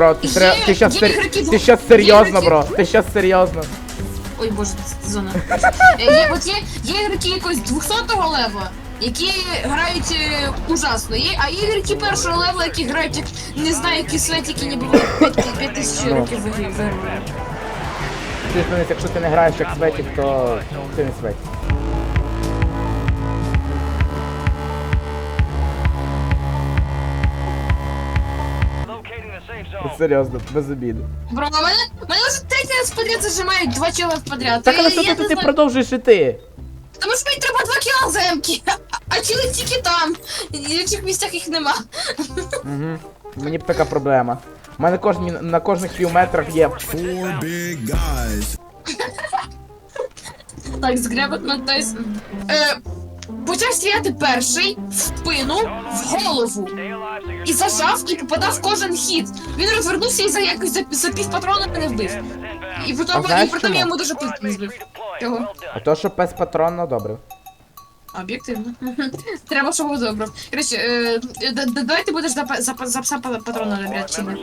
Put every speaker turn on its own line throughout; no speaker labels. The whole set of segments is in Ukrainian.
Бро, ти, сер... Ти щас, сер...
є
серйозно,
ігроки-
бро. Ти щас серйозно.
Ой боже, це зона. Е, Є, от є, є ігроки якогось 200-го левела, які грають е, ужасно. Є, а є ігроки першого левела, які грають, як не знаю, які светики не було 5 тисяч
Ну.
років виграли.
Ти ж, якщо ти не граєш як светік, то ти не светік.
Zone.
Серйозно, без обіду.
Бро, мене, мене вже третій раз подряд зажимають два чола подряд.
Так, але
Я- я
що
не
ти, ти
знаю,
продовжуєш іти?
Тому що мені треба два кіла земки, а чили тільки там. І в інших місцях їх нема.
Угу. Мені б така проблема. У мене кожні, на кожних пів метрах є.
Four big guys.
Так, згребет на. Е, почав стріляти перший в спину, в голову. І зажав і попадав кожен хід. Він розвернувся і за якось за, за пів патрона мене вбив. І потім,
А знаєш
і потім
чому?
я йому дуже пизд не збив. Чого?
А то, що пес патронно добре.
Об'єктивно. Треба, щоб було добре. Короче, е, д- д- давай ти будеш за, па- за, па- за пса па- патрона набирати чи не?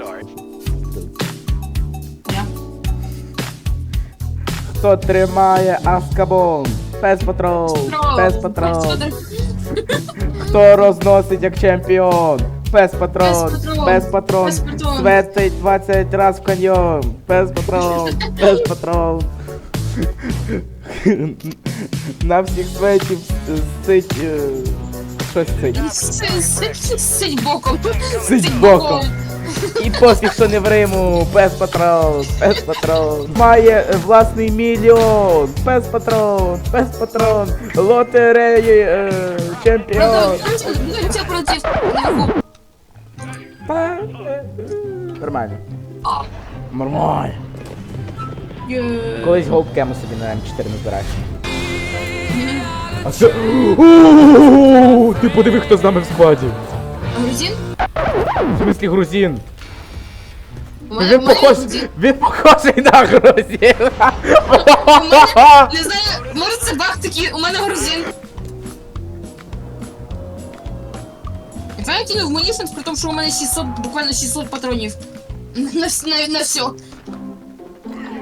Хто тримає Аскабон? Пес патрол. пес патрол. Хто розносить як чемпіон? Пес патрон,
Пес патрон,
пес патрон,
пес патрон.
светить 20 раз в каньйон. Пес патрон, пес патрон. На всіх светів сить. Е, Щось сить.
Сидь боком.
Сидь боком. І пофіг, що не в Риму, пес патрон, пес патрон. Має е, власний мільйон. Пес патрон, пес патрон, лотереї, е, чемпіон. Па- е, е, Нормально. Нормально. Колись голубкему собі на М4 не збираєш. А це. Ти подиви, хто з нами в складі.
Грузин?
В смислі грузин. Він
у
похож,
грузин.
він похожий на грузин.
Не знаю, може це баг такий, у мене грузин. Я кинув мунішенс, при тому, що у мене 600, буквально 600 патронів. На, на, на все.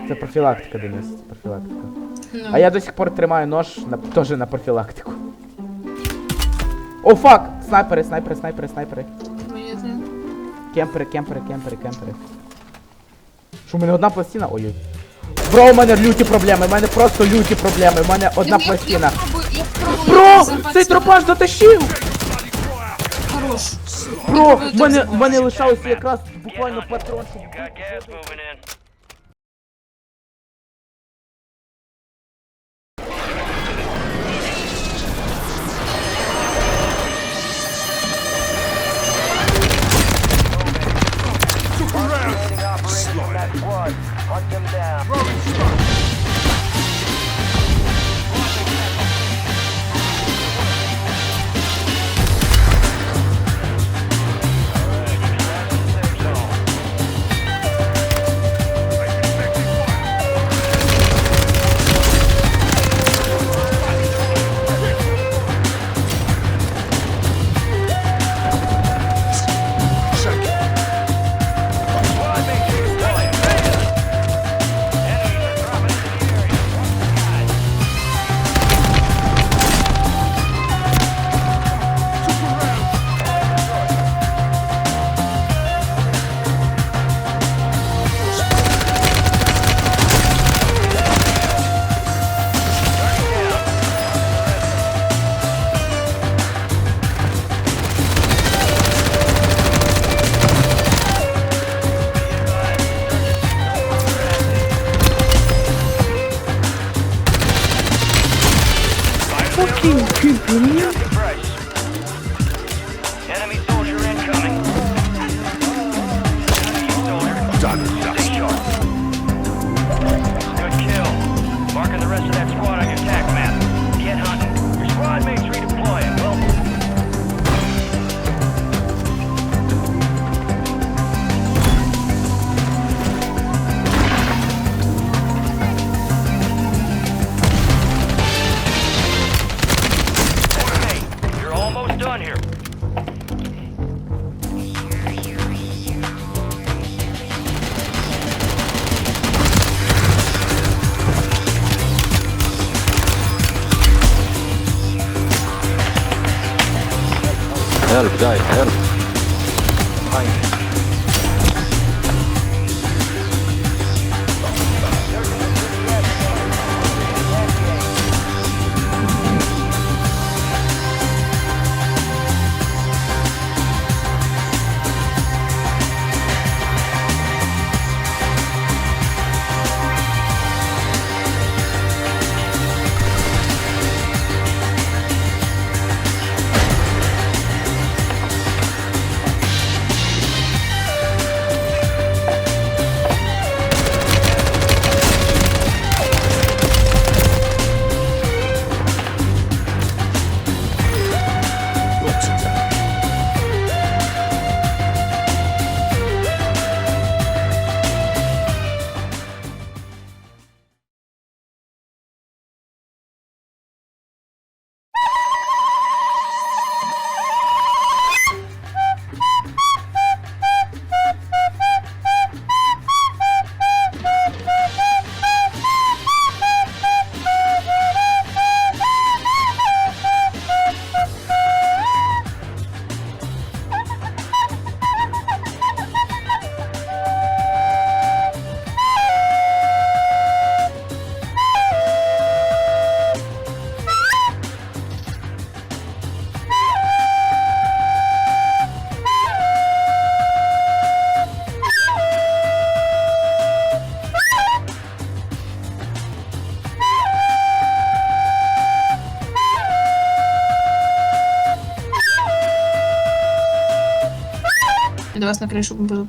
Це профілактика, Денис, це профілактика.
Ну.
А я до сих пор тримаю нож на, теж на профілактику. О, фак! Снайпери, снайпери, снайпери, снайпери.
Моє.
Кемпери, кемпери, кемпери, кемпери. Що, у мене одна пластина? Ой-ой. Бро, у мене люті проблеми, у мене просто люті проблеми, у мене одна
Я- я-
пластина.
Я пробую, я пробую
Бро, цей
себе.
тропаж дотащив!
Хорош.
Бро, в мене, в мене лишалося якраз буквально патрон, щоб
Got gas moving in. One, hunt them down. Rolling strike. Marking the rest of that squad on your attack map. Get hunting. Your squad mates redeploying. Well, hey, you're almost done here.
Help, guys, help.
До вас на кришу буду.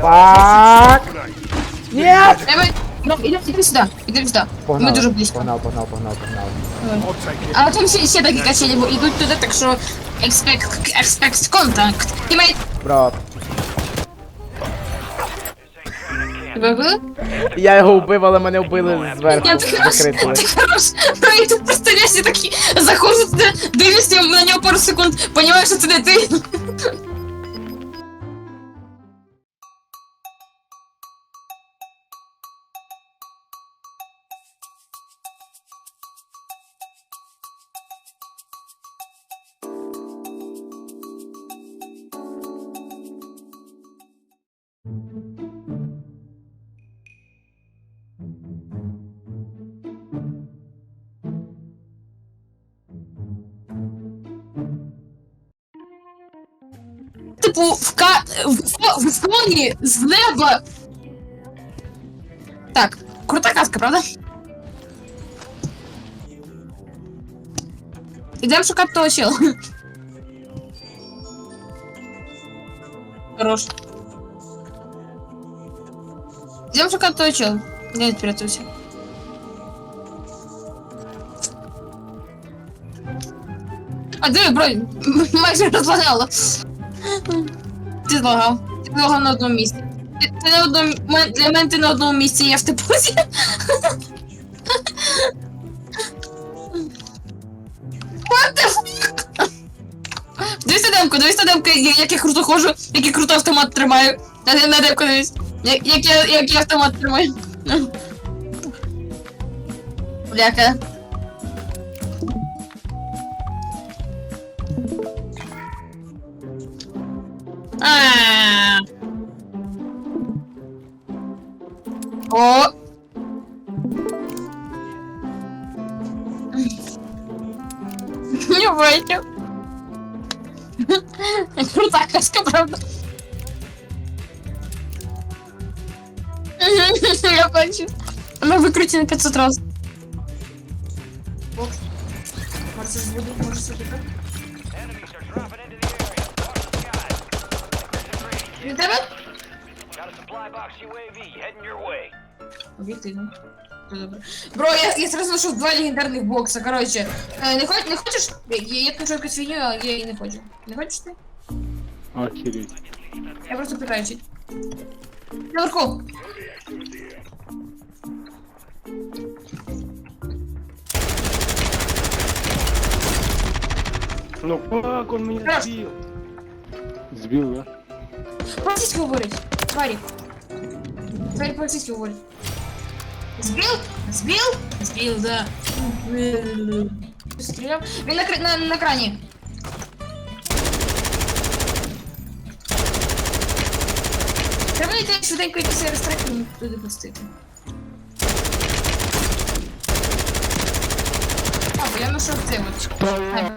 Фак! Нет!
Идем сюда, идем сюда. сюди, Мы дуже близько.
Погнал, погнал, погнал, погнал.
А там все, все такі качелі йдуть туди, так що expect, expect contact. Тімейт,
Брат.
Тебе вбили?
Я його вбив, але мене вбили зверху.
Я ти хорош,
Закритили.
ти хорош. Ну і тут просто Лесі такі заходжу туди, дивлюся на нього пару секунд, понімаєш, що це не ти. Типу, в ка... в, в, в фоні з неба. Так, крута казка, правда? Ідемо шукати того чела. Хорош. Ідемо шукати того чела. Я не спрятався. А диви, бронь, майже розлагало. Ти злагав. Ти злагав на одному місці. Ти, ти на одному для мене ти на одному місці, я в типозі. What the fuck? Дивись демку, дивись демку, як я круто ходжу, як я круто автомат тримаю. На, на демку дивись. Як, як, я, як я автомат тримаю. Бляка. А. О. Не бачу. Крута каска, правда.
Box UAV heading your way.
Об'єктивно. Все добре. Бро, я, я сразу знайшов два легендарних бокса. Короче, е, не, хоч, не хочеш? Я, я тут якусь фігню, але я її не хочу. Не хочеш ти?
Охереть.
Я просто питаю чуть. Наверху.
Ну как он меня
Хорош.
сбил? Сбил, да?
По-російськи говорить. Тварі. Тварі по-російськи говорить. Збив? Збив? Збив, да. Стріляв. Він на, кра- на, на крані. Треба йти швиденько якийсь аерострайк туди пустити. А, бо я знайшов це от.
Та